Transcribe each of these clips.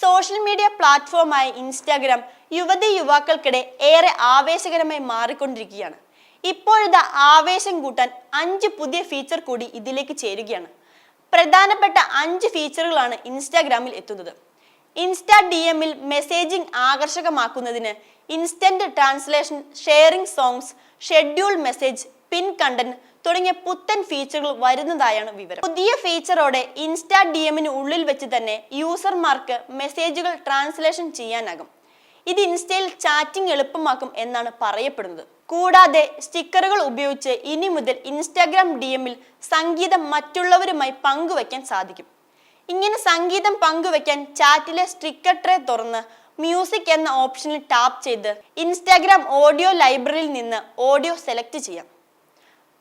Social media പ്ലാറ്റ്ഫോമായ Instagram യുവതി യുവാക്കൾക്കിടെ ഏറെ ആവേശകരമായി മാറിക്കൊണ്ടിരിക്കുകയാണ്. ഇപ്പോഴത്തെ ആവേശം കൂട്ടാൻ അഞ്ച് പുതിയ ഫീച്ചർ കൂടി ഇതിലേക്ക് ചേരുകയാണ്. പ്രധാനപ്പെട്ട അഞ്ച് ഫീച്ചറുകളാണ് ഇൻസ്റ്റാഗ്രാമിൽ എത്തുന്നത്. ഇൻസ്റ്റാ ഡി എമ്മിൽ messaging ആകർഷകമാക്കുന്നതിന് instant translation sharing songs schedule message pin content തുടങ്ങിയ പുത്തൻ ഫീച്ചറുകൾ വരുന്നതായാണ് വിവരം. പുതിയ ഫീച്ചറോടെ ഇൻസ്റ്റാ ഡി എമ്മിന് ഉള്ളിൽ വെച്ച് തന്നെ യൂസർമാർക്ക് മെസ്സേജുകൾ ട്രാൻസ്ലേഷൻ ചെയ്യാനാകും. ഇത് ഇൻസ്റ്റയിൽ ചാറ്റിംഗ് എളുപ്പമാക്കും എന്നാണ് പറയപ്പെടുന്നത്. കൂടാതെ സ്റ്റിക്കറുകൾ ഉപയോഗിച്ച് ഇനി മുതൽ ഇൻസ്റ്റാഗ്രാം ഡി എമ്മിൽ സംഗീതം മറ്റുള്ളവരുമായി പങ്കുവയ്ക്കാൻ സാധിക്കും. ഇങ്ങനെ സംഗീതം പങ്കുവയ്ക്കാൻ ചാറ്റിലെ സ്റ്റിക്കർ ട്രേ തുറന്ന് മ്യൂസിക് എന്ന ഓപ്ഷനിൽ ടാപ്പ് ചെയ്ത് ഇൻസ്റ്റാഗ്രാം ഓഡിയോ ലൈബ്രറിയിൽ നിന്ന് ഓഡിയോ സെലക്ട് ചെയ്യാം.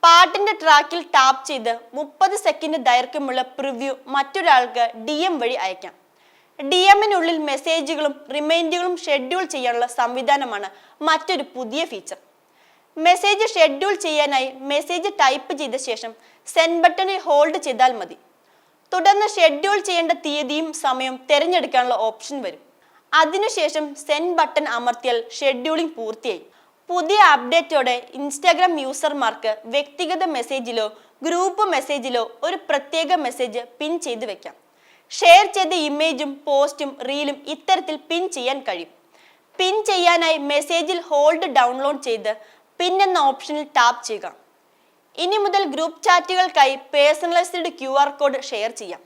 പാട്ടിന്റെ ട്രാക്കിൽ ടാപ്പ് ചെയ്ത് മുപ്പത് സെക്കൻഡ് ദൈർഘ്യമുള്ള പ്രിവ്യൂ മറ്റൊരാൾക്ക് ഡി എം വഴി അയക്കാം. ഡി എമ്മിനുള്ളിൽ മെസ്സേജുകളും റിമൈൻഡുകളും ഷെഡ്യൂൾ ചെയ്യാനുള്ള സംവിധാനമാണ് മറ്റൊരു പുതിയ ഫീച്ചർ. മെസ്സേജ് ഷെഡ്യൂൾ ചെയ്യാനായി മെസ്സേജ് ടൈപ്പ് ചെയ്ത ശേഷം സെൻഡ് ബട്ടണിൽ ഹോൾഡ് ചെയ്താൽ മതി. തുടർന്ന് ഷെഡ്യൂൾ ചെയ്യേണ്ട തീയതിയും സമയവും തിരഞ്ഞെടുക്കാനുള്ള ഓപ്ഷൻ വരും. അതിനുശേഷം സെൻഡ് ബട്ടൺ അമർത്തിയാൽ ഷെഡ്യൂളിംഗ് പൂർത്തിയായി. പുതിയ അപ്ഡേറ്റോടെ ഇൻസ്റ്റാഗ്രാം യൂസർമാർക്ക് വ്യക്തിഗത മെസ്സേജിലോ ഗ്രൂപ്പ് മെസ്സേജിലോ ഒരു പ്രത്യേക മെസ്സേജ് പിൻ ചെയ്ത് വെക്കാം. ഷെയർ ചെയ്ത ഇമേജും പോസ്റ്റും റീലും ഇത്തരത്തിൽ പിൻ ചെയ്യാൻ കഴിയും. പിൻ ചെയ്യാനായി മെസ്സേജിൽ ഹോൾഡ് ഡൗൺലോഡ് ചെയ്ത് പിൻ എന്ന ഓപ്ഷനിൽ ടാപ്പ് ചെയ്യുക. ഇനി മുതൽ group ചാറ്റുകൾക്കായി personalised Q R code share ചെയ്യാം.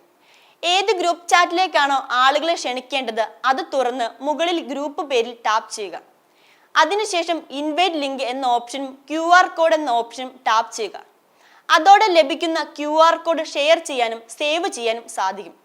ഏത് ഗ്രൂപ്പ് ചാറ്റിലേക്കാണോ ആളുകളെ ക്ഷണിക്കേണ്ടത് അത് തുറന്ന് മുകളിൽ ഗ്രൂപ്പ് പേരിൽ ടാപ്പ് ചെയ്യുക. അതിനുശേഷം ഇൻവൈറ്റ് ലിങ്ക് എന്ന ഓപ്ഷനും ക്യു ആർ കോഡ് എന്ന ഓപ്ഷനും ടാപ്പ് ചെയ്യുക. അതോടെ ലഭിക്കുന്ന ക്യു ആർ കോഡ് ഷെയർ ചെയ്യാനും സേവ് ചെയ്യാനും സാധിക്കും.